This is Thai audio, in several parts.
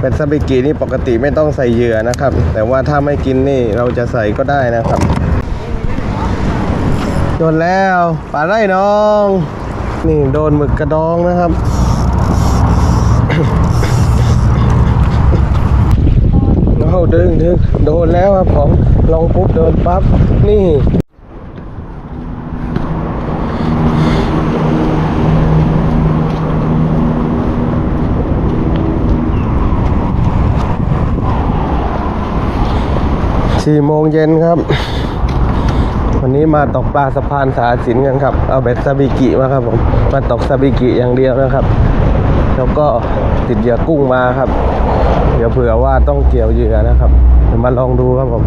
เป็นซาบิกินี่ปกติไม่ต้องใส่เหยื่อนะครับ แต่ว่าถ้าไม่กินนี่เราจะใส่ก็ได้นะครับโดนแล้วปลาไร่น้อง นี่โดนหมึกกระดองนะครับ โอ้โหดึงดึงโดนแล้วครับผมลงปุ๊บโดนปั๊บนี่ สี่โมงเย็นครับ วันนี้มาตกปลาสะพานสาสินกันครับ เอาเบ็ดซาบิกิมาครับผม มาตกซาบิกิอย่างเดียวนะครับ แล้วก็ติดเหยื่อกุ้งมาครับ เดี๋ยวเผื่อว่าต้องเกี่ยวเหยื่อนะครับเดี๋ยวมาลองดูครับผม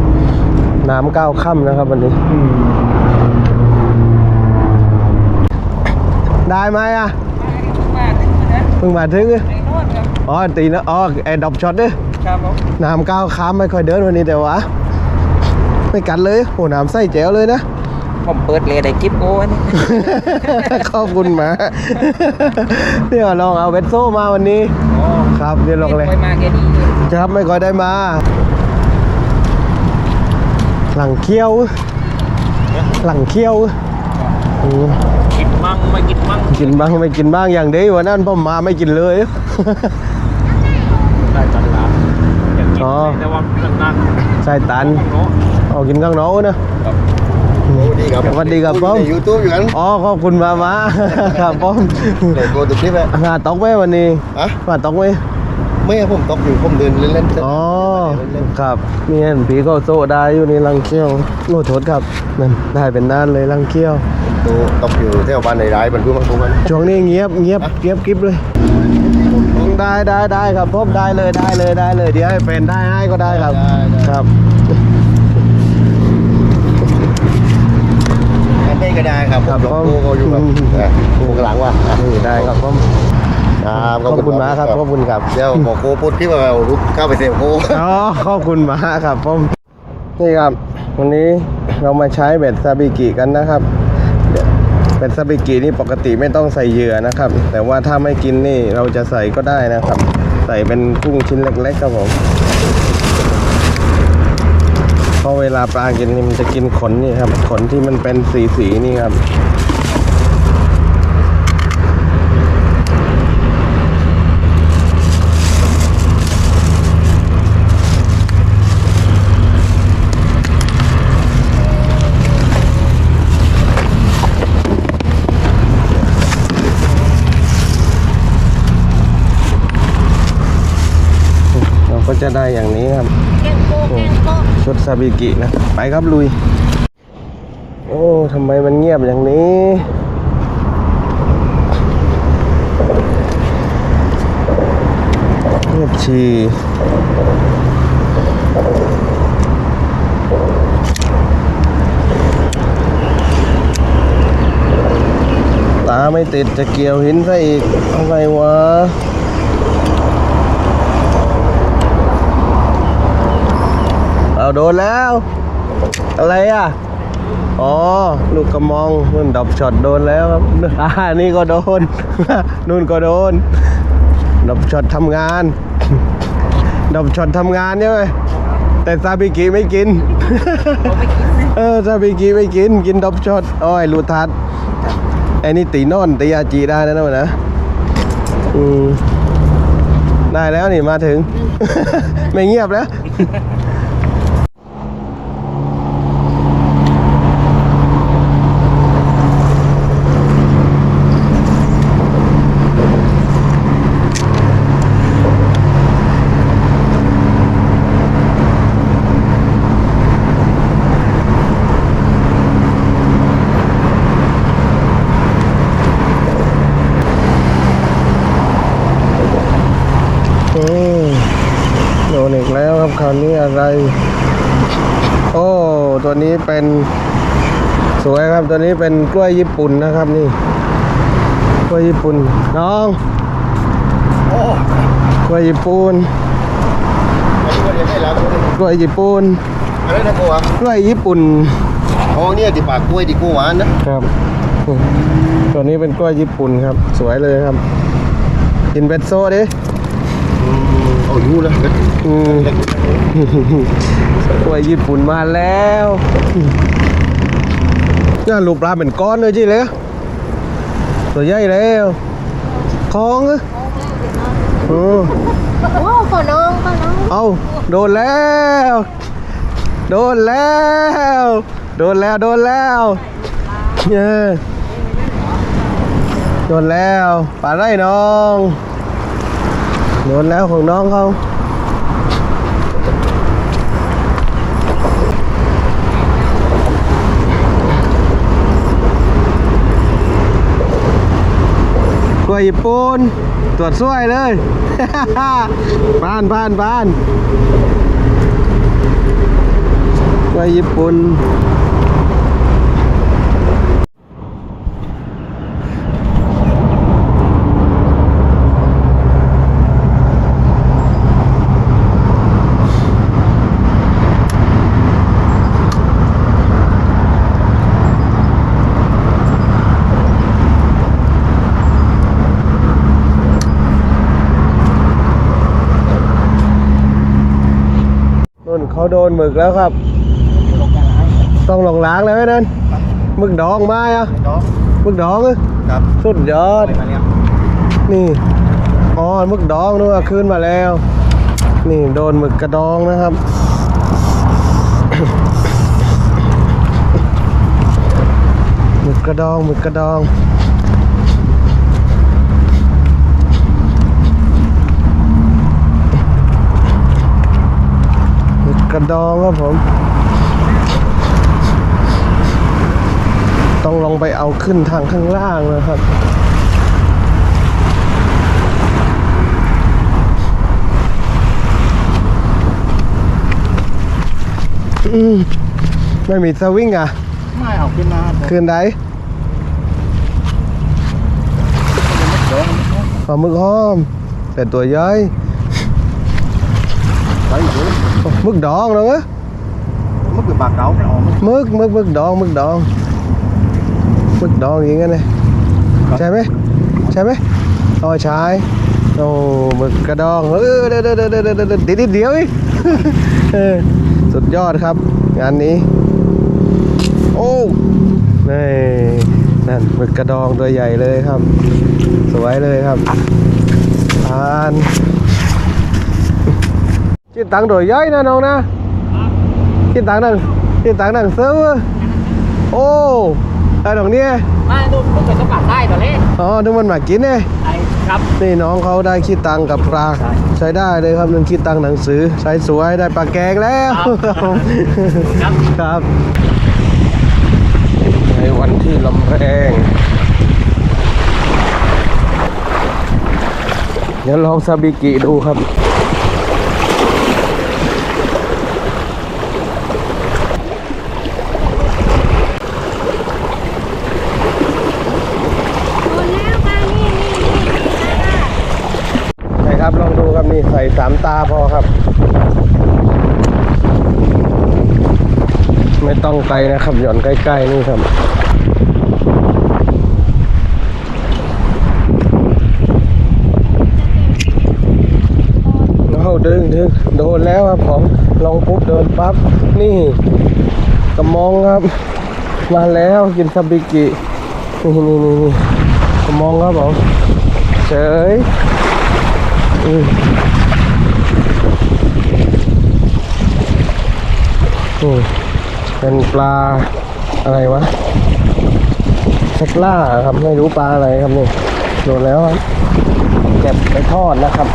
น้ำก้าวค่ำนะครับ วันนี้ ได้ไหมอะมาถึงนะเพิ่งมาถึงไอ้นวดครับอ๋อตีนะอ๋อไอ้ดอกช็อตเด้อครับผมน้ำก้าวค้ามไม่ค่อยเดินวันนี้แต่ว่า ไม่กัดเลยโอ้น้ำใส่แจ๋วเลยนะ ผมเปิดเลยได้กิฟโอ้อันนี้ขอบคุณหมาเดี๋ยวลองเอาเวสโซ่มาวันนี้อ๋อครับเดี๋ยวลองเลยไปมาแค่นี้ครับไม่ค่อยได้มา หลังเคี้ยว หลังเคี้ยวอืมกินมั่งไม่กินมั่งกินบ้างไม่กินบ้างอย่างเดีวันนั้นผมมาไม่กินเลย ได้จันลาอยากกินอ๋อ แต่ว่านั่นใส่ตันๆเนาะ เอากินข้างนอกนะสวัสดีครับสวัสดีครับผมในยูทูบอยู่กันอ๋อขอบคุณมามาครับผมเดี๋ยวตัวตุ๊กนี่แหละงานตกไหมวันนี้อะมาตกไหมไม่ครับผมตกอยู่ผมเดินเล่นๆอ๋อครับนี่เห็นผีก็โซได้อยู่ในรังเขี้ยวโอ้โทษครับนั่นได้เป็นนานเลยรังเขี้ยวตัวตกอยู่แถวบ้านในร้ายบรรทุกมันทุกมันช่วงนี้เงียบเงียบเงียบกริบเลยได้ได้ได้ครับพบได้เลยได้เลยได้เลยเดี๋ยวให้เป็นได้ให้ก็ได้ครับครับ อันนี้ก็ได้ครับครับผมลูกเขาอยู่แบบอืมอะกูกำลังว่านี่ได้ครับผมครับขอบคุณมากครับขอบคุณครับเดี๋ยวหมอโคพูดที่ว่าเอาลูกเข้าไปเซลโค อ๋อขอบคุณมากครับผมนี่ครับ วันนี้เรามาใช้เบ็ดซาบิกิกันนะครับเบ็ดซาบิกินี่ปกติไม่ต้องใส่เหยื่อนะครับ แต่ว่าถ้าไม่กินนี่เราจะใส่ก็ได้นะครับ ใส่เป็นกุ้งชิ้นเล็กๆครับผม เพราะเวลาปลากินนี่มันจะกินขนนี่ครับ ขนที่มันเป็นสีๆนี่ครับเราก็จะได้อย่างนี้ครับ แกงโก้แกง โก้ชุดซาบิกินะ ไปครับลุย โอ้ทำไมมันเงียบอย่างนี้เงียบชีตาไม่ติดจะเกี่ยวหินซะอีกอะไรวะ เอา โดนแล้ว อะไรอะ อ๋อ ลูกกระมองมันดับช็อตโดนแล้วครับอ่านี่ก็โดนนู่นก็โดนดับช็อตทำงานดับช็อตทำงานใช่ไหมแต่ซาบิกิไม่กิน เออซาบิกิไม่กิน กินดับช็อตอ้ยลูทัดไอ้นี่ตีนอนตียาจีได้นะนะนนะอืมได้แล้วนี่มาถึง ไม่เงียบแล้ว อืมโดนอีกแล้วครับคราวนี้อะไร โอ้ ตัวนี้ เป็นสวยครับตัวนี้เป็นกล้วยญี่ปุ่นนะครับนี่ กล้วยญี่ปุ่นน้องโอ้กล้วยญี่ปุ่นไม่รู้ว่าจะให้แล้วกล้วยญี่ปุ่นอะไรนะกูวะกล้วยญี่ปุ่นอ๋อเนี่ยที่ปากกล้วยที่กูหวานนะครับตัวนี้เป็นกล้วยญี่ปุ่นครับ สวยเลยครับ กินเบสโซ่ดิโอ้เอาอยู่นะอืม กล้วยญี่ปุ่นมาแล้วน่าลูกปลาเป็นก้อนเลยจีเลยตัวใหญ่แล้วคล้องอะเออโอ้ขอน้องขอน้องเอาโดนแล้ว โดนแล้ว โดนแล้ว โดนแล้วเออโดนแล้วปลาไร่น้อง โดนแล้วของน้องเขากล้วย ญี่ปุ่นตรวจสวยเลยบ้านบ้านบ้านกล้วยญี่ปุ่น เขาโดนหมึกแล้วครับ ต้องลงล้างแล้วไอ้นั่นหมึกดองมาอะเนาะหมึกดองอะครับสุดยอดมาเนี่ยนี่อ๋อหมึกดองนึกว่าขึ้นมาแล้ว นี่โดนหมึกกระดองนะครับหมึกกระดองหมึกกระดอง หมึกกระ ดองครับผม ต้องลองไปเอาขึ้นทางข้างล่างนะครับอืมไม่มีสวิงอะ ไม่เอาขึ้นมาคืนใดปลาหมึกห้อมแต่ตัวใหญ่ ไปอยู่ โอ้ห มึกดองแล้วอะมันคือปลาเก๋าไม่ออกมันหมึกหมึกหมึกดองหมึกดองหมึกดองอย่างงั้นเลยใช่ไหมใช่ไหมอ๋อใช่โอ้หมึกกระดองเออเดี๋ยวเดี๋ยวเดี๋ยวเดี๋ยวเดี๋ยวเดี๋ยวนิดเดียวอีกเออสุดยอดครับ งานนี้ โอ้นี่นั่นหมึกกระดองตัวใหญ่เลยครับ สวยเลยครับทาน คิดตังค์ตัวใหญ่นะน้องนะคิดตังค์นั่งคิดตังค์นั่งเซิร์ฟเวอร์โอ้ไอ้ตรงเนี้ยมาดูพวกเป็นต้องการได้ตัวเล่อ๋อนึกมันมากินเนี่ยไอ้ครับนี่น้องเขาได้คิดตังค์กับปลาใช้ได้เลยครับนึงคิดตังค์หนังสือใช้สวยได้ปลาแกงแล้วครับครับในวันที่ลำแรงเดี๋ยวลองซาบิกิดูครับ โดนแล้วค่ะนี่นี่นี่อ่า ใช่ ครับลองดูครับนี่ใส่สามตาพอครับ ไม่ต้องไกลนะครับหย่อนใกล้ๆนี่ครับเอาดึงดึงโดนแล้วครับผมลองปุ๊บโดนปั๊บนี่กระมองครับ มาแล้วกินซาบิกินี่นี่นี่นี่กระมองครับผมเฉย นี่เป็นปลาอะไรวะเช็กล่าครับไม่รู้ปลาอะไรครับนี่โดนแล้วครับเก็บไปทอดนะครับ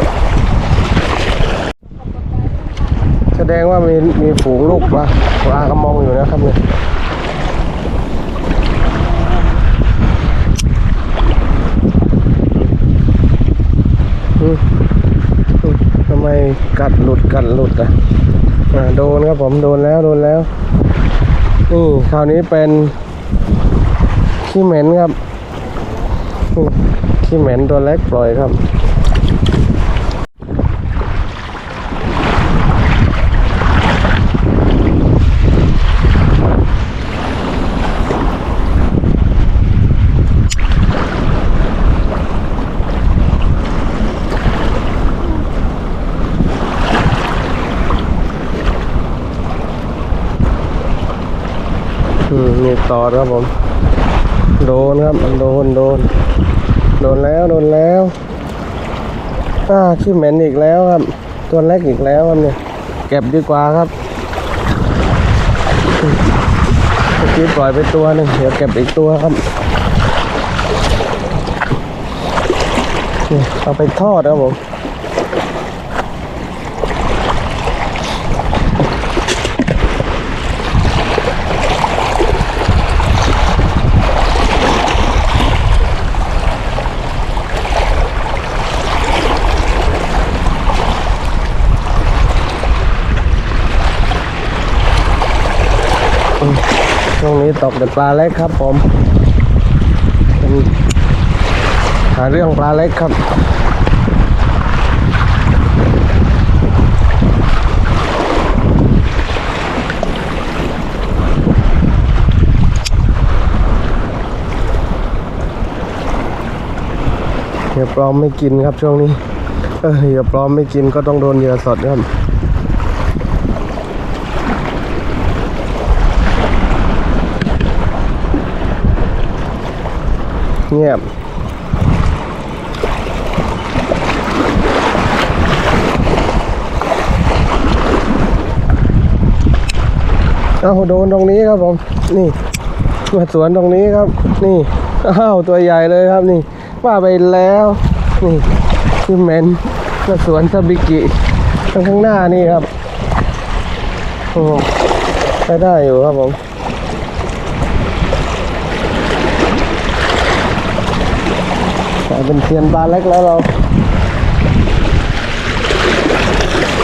แสดงว่ามีมีฝูงลูกปลาปลากระมองอยู่นะครับเนี่ยอืมอืมทำไม กัดหลุดกัดหลุดอะโดนครับผมโดนแล้วโดนแล้วนี่คราวนี้เป็นขี้เหม็นครับขี้เหม็นตัวเล็กปล่อยครับ อืมนี่ต่อครับผม โดนครับโดนโดน โดนแล้วโดนแล้วอ่าขี้เหม็นอีกแล้วครับ ตัวเล็กอีกแล้วครับเนี่ยเก็บดีกว่าครับเมื่อกี้ปล่อยไปตัวหนึ่งเดี๋ยวเก็บอีกตัวครับเอาไปทอดครับผม นี้ตกแต่ปลาเล็กครับผมหาเรื่องปลาเล็กครับเหยื่อปลอมไม่กินครับช่วงนี้ เออเหยื่อปลอมไม่กินก็ต้องโดนเหยื่อสดครับ เงียบเอาโดนตรงนี้ครับผม นี่มาสวนตรงนี้ครับ นี่อ้าวตัวใหญ่เลยครับนี่ว่าไปแล้ว นี่ที่เมนมาสวนซาบิกิข้างข้างหน้านี่ครับโอ้ได้ได้อยู่ครับผม กลาย เป็นเทียนปลาเล็กแล้วเรา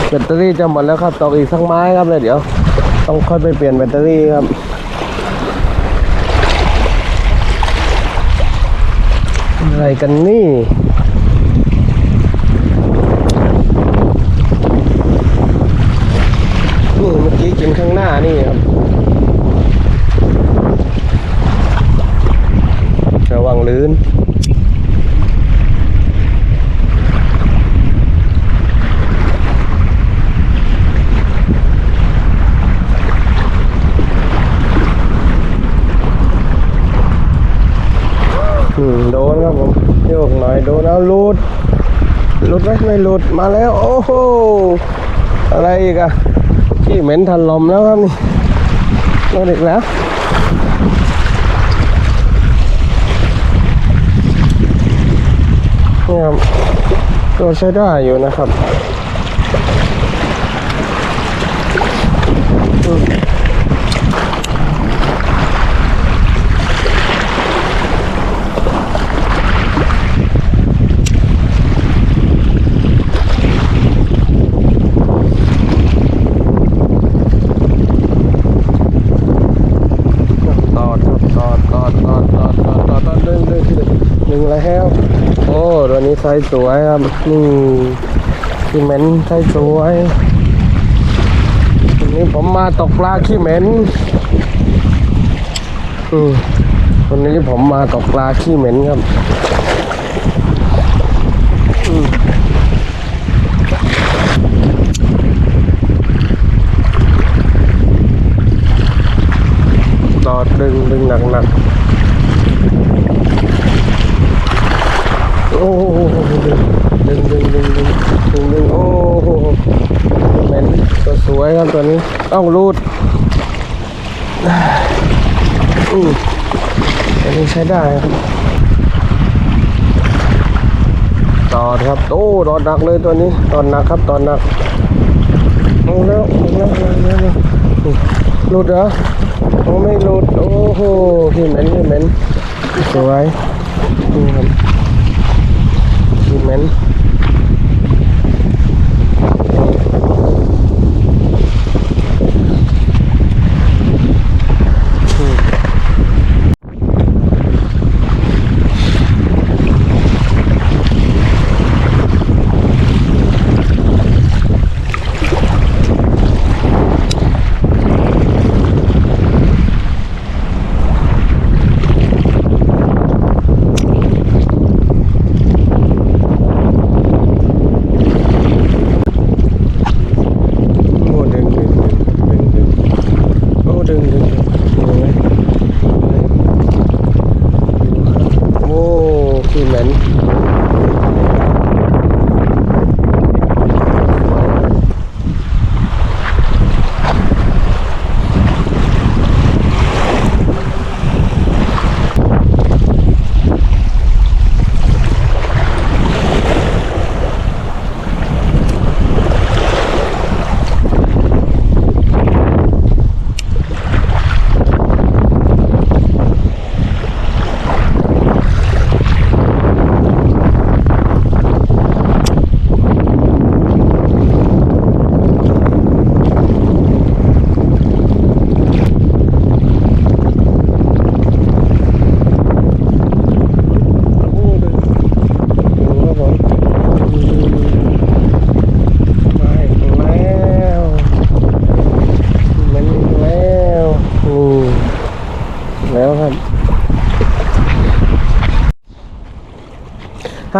แบตเตอรี่จะหมดแล้วครับตอกอีกสักไม้ครับเลยเดี๋ยว ต้องค่อยไปเปลี่ยนแบตเตอรี่ครับอะไรกันนี่นี่เมื่อกี้กินข้างหน้านี่ครับ ระวังลื่น อืมโดนครับผมโย กหน่อยโดนเอาหลุดลุดไหมไม่ลุดมาแล้ว โอ้โหอะไรอีกอะขี้เหม็นทันลมแล้วครับนี่โดนอีกแล้วนี่ครับก็ใช้ได้อยู่นะครับอืม ตอดครับตอดตอดตอดตอดตอดตอดตอดดึงดึงดึงดึงแล้ว โอ้ ตัวนี้ไซส์สวยครับนี่ขี้เหม็นไซส์สวยวันนี้ผมมาตกปลาขี้เหม็นอืมวันนี้ผมมาตกปลาขี้เหม็นครับอืมตอดดึงดึงหนักหนักๆโอ้โหดึงดึงดึงดึงดึงดึงโอ้โหเหม็นตัวสวยครับตัว นี้เอ้ารูดอืมอันนี้ใช้ได้ครับตอดครับโอ้ตอดหนักเลยตัวนี้ตอดหนักครับตอดหนักลงแล้วลงแล้วลงแล้วลงแล้วนี่หลุดเหรอโอ้ไม่หลุดโอ้โหขี้เหม็นขี้เหม็นสวยนี่ครับขี้เหม็น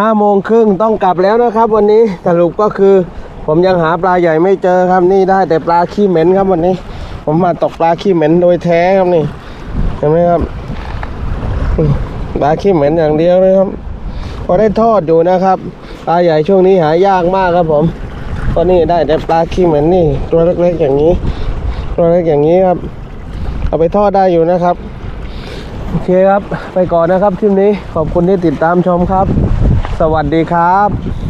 าโมงครึ่งต้องกลับแล้วนะครับ วันนี้สรุปก็คือ ผมยังหาปลาใหญ่ไม่เจอครับนี่ได้แต่ปลาขี้เหม็นครับวันนี้ ผมมาตกปลาขี้เหม็นโดยแท้ครับนี่เห็นไหมครับปลาขี้เหม็นอย่างเดียวเลยครับพอได้ทอดอยู่นะครับปลาใหญ่ช่วงนี้หายากมากครับผมก็นี่ได้แต่ปลาขี้เหม็นนี่ ตัวเล็กๆอย่างนี้ ตัวเล็กอย่างนี้ครับ เอาไปทอดได้อยู่นะครับ โอเคครับ ไปก่อนนะครับคลิปนี้ขอบคุณที่ติดตามชมครับ สวัสดีครับ